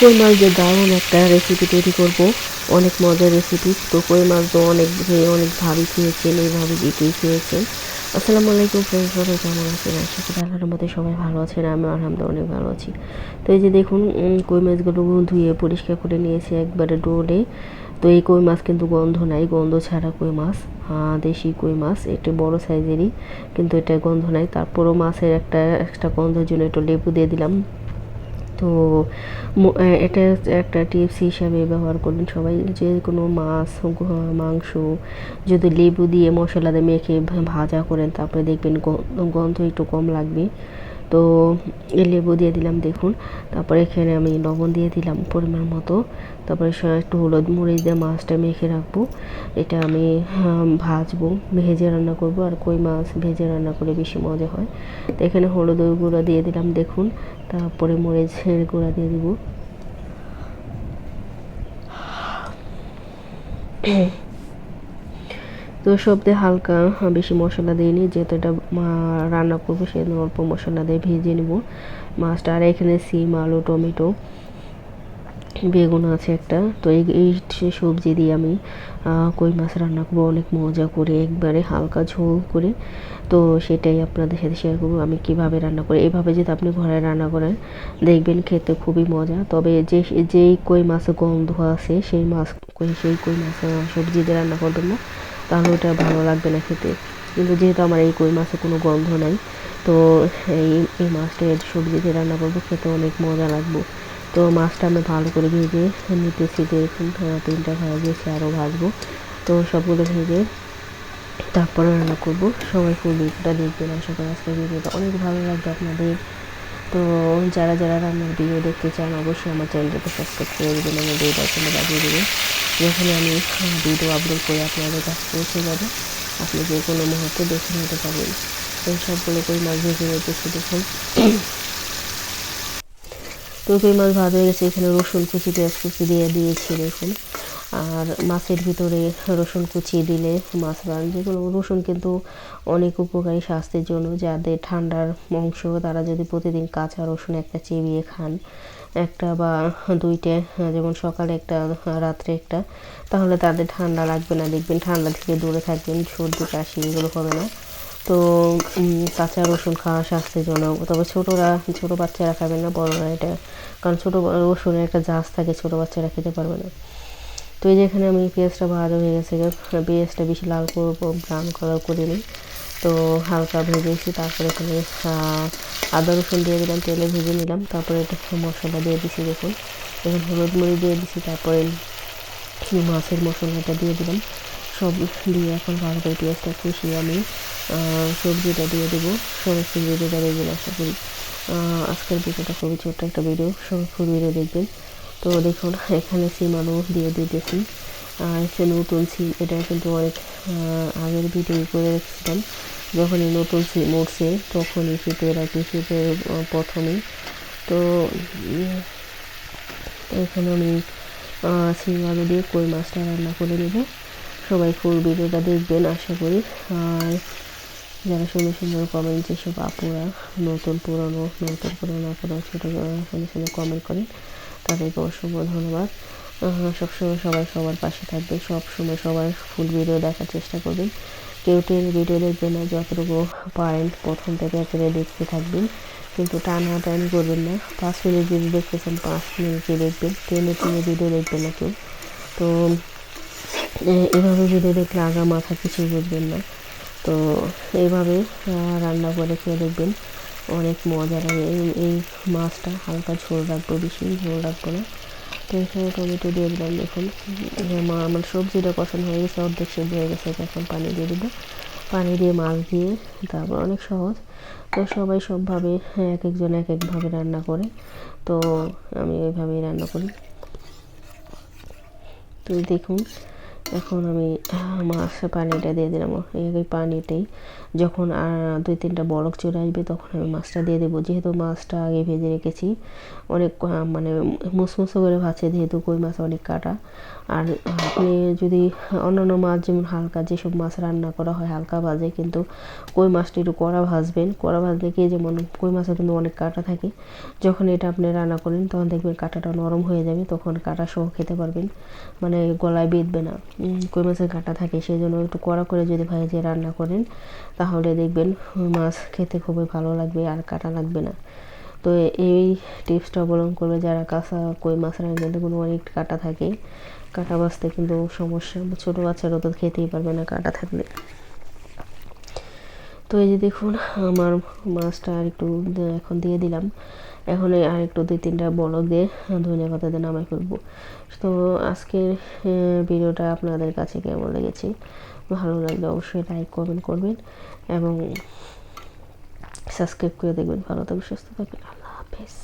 কই মাছ দিয়ে দারুণ একটা রেসিপি তৈরি করব। অনেক মজার রেসিপি তো কই মাছ তো অনেক অনেক ভাবি খেয়েছেন এইভাবে দিতেই খেয়েছেন। আসসালামু আলাইকুম ফ্রেন্ডস সবাই কেমন আছেন? আশা করি আল্লাহর মধ্যে সবাই ভালো আছেন আমি আলহামদুলিল্লাহ অনেক ভালো আছি। তো এই যে দেখুন কই মাছগুলো ধুয়ে পরিষ্কার করে নিয়েছি একবারে ডোলে তো এই কই মাছ কিন্তু গন্ধ নাই, গন্ধ ছাড়া কই মাছ দেশি কই মাছ, একটু বড় সাইজেরই কিন্তু এটা গন্ধ নাই। তারপরও মাছের একটা এক্সট্রা গন্ধের জন্য একটু লেবু দিয়ে দিলাম। তো এটা একটা টিপস হিসাবে ব্যবহার করুন। সবাই যে কোনো মাছ মাংস যদি লেবু দিয়ে মশলা দিয়ে মেখে ভাজা করেন, তারপরে দেখবেন গন্ধ একটু কম লাগবে। তো লেবু দিয়ে দিলাম, দেখুন। তারপরে এখানে আমি লবণ দিয়ে দিলাম পরিমাণ মতো। তারপরে একটু হলুদ মরিচ দিয়ে মাছটা মেখে রাখব। এটা আমি ভাজবো, ভেজে রান্না করব। আর কই মাছ ভেজে রান্না করে বেশি মজা হয়। তো এখানে হলুদের গুঁড়ো দিয়ে দিলাম, দেখুন। তারপরে মরিচের গুঁড়া দিয়ে দিব। তো সবতে হালকা বেশি মশলা দিইনি, যেহেতু এটা রান্না করব, সেজন্য অল্প মশলা দিয়ে ভেজে নেব। মাছটা, আর এখানে সিম, আলু, টমেটো, বেগুন আছে একটা। তো এই সবজি দিয়ে আমি কই মাছ রান্না করব, অনেক মজা করে, একবারে হালকা ঝোল করে। তো সেটাই আপনাদের সাথে শেয়ার করব, আমি কীভাবে রান্না করি। এভাবে যদি আপনি ঘরে রান্না করেন, দেখবেন খেতে খুবই মজা। তবে যে, যেই কই মাছে গন্ধ আছে, সেই মাছ সেই কই মাছ সবজি দিয়ে রান্না করবেন না। তাহলে ওটা ভালো লাগবে না খেতে। কিন্তু যেহেতু আমার এই কই মাছে কোনো গন্ধ নাই তো এই এই মাছটা সবজি দিয়ে রান্না করব খেতে অনেক মজা লাগবো। তো মাছটা আমি ভালো করে ভেজে নিতেছি আহ, তিনটা ভাজেছি আরও ভাজবো। তো সবগুলো ভেজে তারপরে রান্না করব। সবাই ফুল ভিডিওটা দেখবেন আশা করি আজকের ভিডিওটা অনেক ভালো লাগবে আপনাদের। তো যারা যারা রান্নার ভিডিও দেখতে চান অবশ্যই আমার চ্যানেলটাকে সাবস্ক্রাইব করে দেবেন আমার ভিডিও আপনাদের বাজিয়ে দেবেন। যখন আমি ভিডিও আপলোড করে আপনাদের কাছে পৌঁছে যাবে। আপনি যে কোনো মুহূর্তে দেখে নিতে পারবেন তো সবগুলো করে মাছ ভেজে নিতেছি দেখুন। তো কই মাছ ভাজা হয়ে গেছে এখানে রসুন কুচি পেঁয়াজ কুচি দিয়ে দিয়েছি দেখুন। আর মাছের ভিতরে রসুন কুচি দিলে মাছ রান যেগুলো রসুন কিন্তু অনেক উপকারী স্বাস্থ্যের জন্য। যাদের ঠান্ডার অংশ, তারা যদি প্রতিদিন কাঁচা রসুন একটা চিবিয়ে খান একটা বা দুইটা যেমন সকালে একটা রাত্রে একটা, তাহলে তাদের ঠান্ডা লাগবে না। দেখবেন ঠান্ডা থেকে দূরে থাকবেন, সর্দি, কাশি, এগুলো হবে না। তো কাঁচা রসুন খাওয়া স্বাস্থ্যের জন্য তবে ছোটরা, ছোট বাচ্চারা খাবে না, বড়রা এটা, কারণ ছোটো রসুনের একটা জাজ থাকে, ছোট বাচ্চারা খেতে পারবে না। তো এই যে এখানে আমি পেঁয়াজটা ভাজা হয়ে গেছে পেঁয়াজটা বেশি লাল করব, ব্রাউন কালার করে নিই। তো হালকা ভেজেছি তারপরে এখানে আদা, রসুন দিয়ে দিলাম, তেলে ভেজে নিলাম, তারপরে এটা মশলা দিয়ে দিছি দেখুন। এখন হলুদ মরিচ দিয়ে দিছি, তারপরে মাছের মশলাটা দিয়ে দিলাম। সব দিয়ে এখন ভালো করে পেঁয়াজটা কষিয়ে আমি সবজিটা দিয়ে দেবো। সমস্ত ভিডিওটা দেখবেন, আশা করি আজকের ভিডিওটা খুবই ছোট্ট একটা ভিডিও ফুল ভিডিও দেখবেন। তো দেখুন, এখানে সিম আলু দিয়ে দিতেছি। নতুন সিম, এটা কিন্তু অনেক আগের ভিডিও করে রেখেছিলাম। যখন এই নতুন উঠছে তখনই শীতের আর কি, শীতের প্রথমেই। তো এখানে আমি শিম আলু দিয়ে কই মাছটা রান্না করে নেব। সবাই ফুল ভিডিওটা দেখবেন, আশা করি। আর যারা সুন্দর সুন্দর কমেন্ট যেসব আপুরা নতুন পুরনো নতুন পুরনো আপুরা ছোটো সুন্দর সুন্দর কমেন্ট করেন, তাদেরকে অসংখ্য ধন্যবাদ। সবসময় সবাই সবার পাশে থাকবেন সবসময় সবার ফুল ভিডিও দেখার চেষ্টা করবেন। কেউ টেনে ভিডিও দেখবেন না, যতটুকু পারেন প্রথম থেকে একেবারে দেখতে থাকবেন। কিন্তু টানা টানি করবেন না। পাঁচ মিনিট যদি দেখতেছেন, পাঁচ মিনিটে দেখবেন? টেনে টেনে ভিডিও দেখবেন না কেউ। তো এভাবে ভিডিও দেখলে আগা মাথা কিছুই বুঝবেন না। তো এইভাবে রান্না করে খেয়ে দেখবেন। অনেক মজা লাগে। এই মাছটা হালকা ঝোল রাখব বেশি, ঝোল রাখব না। তো এখানে টমেটো দিয়ে দিলাম, দেখুন। মা, আমার সবজিটা পছন্দ হয়ে গেছে, অর্ধেক সেদ্ধ হয়ে গেছে, এখন পানি দিয়ে দেবো। পানি দিয়ে মাছ দিয়ে, তারপর অনেক সহজ। তো সবাই সবভাবে এক একজন এক একভাবে রান্না করে। তো আমি ওইভাবেই রান্না করি। তো দেখুন এখন আমি মাছ পানিটা দিয়ে দিলাম। এই পানিতেই যখন দুই তিনটা বলক চলে আসবে তখন আমি মাছটা দিয়ে দেবো। যেহেতু মাছটা আগে ভেজে রেখেছি, অনেক মানে মুসমুসো করে ভাজছে, যেহেতু কই মাছ অনেক কাটা। আর আপনি যদি অন্যান্য মাছ, যেমন হালকা, যেসব মাছ রান্না করা হয় হালকা ভাজে, কিন্তু কই মাছটা একটু কড়া ভাজবেন, কড়া ভাজলে কি যেমন কই মাছে কিন্তু অনেক কাটা থাকে। যখন এটা আপনি রান্না করেন তখন দেখবেন কাঁটাটা নরম হয়ে যাবে, তখন কাঁটা সহ খেতে পারবেন। মানে গলায় বেঁধবে না। কই মাছের কাঁটা থাকে সেই জন্য একটু কড়া করে যদি ভেজে রান্না করেন, তাহলে দেখবেন মাছ খেতে খুবই ভালো লাগবে আর কাঁটা লাগবে না। তো এই টিপসটা অবলম্বন করবে যারা কাঁচা কই মাছ রান্না কোনো অনেক কাঁটা থাকে, কাঁটা বাঁচতে কিন্তু সমস্যা, ছোটো বাচ্চারা তো খেতেই পারবে না কাঁটা থাকলে। তো এই যে দেখুন, আমার মাছটা আর একটু এখন দিয়ে দিলাম। এখন আর একটু দুই তিনটা বলক দিয়ে ধনিয়া পাতা দিয়ে নামাই ফেলব। তো আজকের ভিডিওটা আপনাদের কাছে কেমন লেগেছে? ভালো লাগলে অবশ্যই লাইক কমেন্ট করবেন এবং সাবস্ক্রাইব করে দেখবেন। ভালো থাকবেন, সুস্থ থাকবেন। আল্লাহ হাফেজ।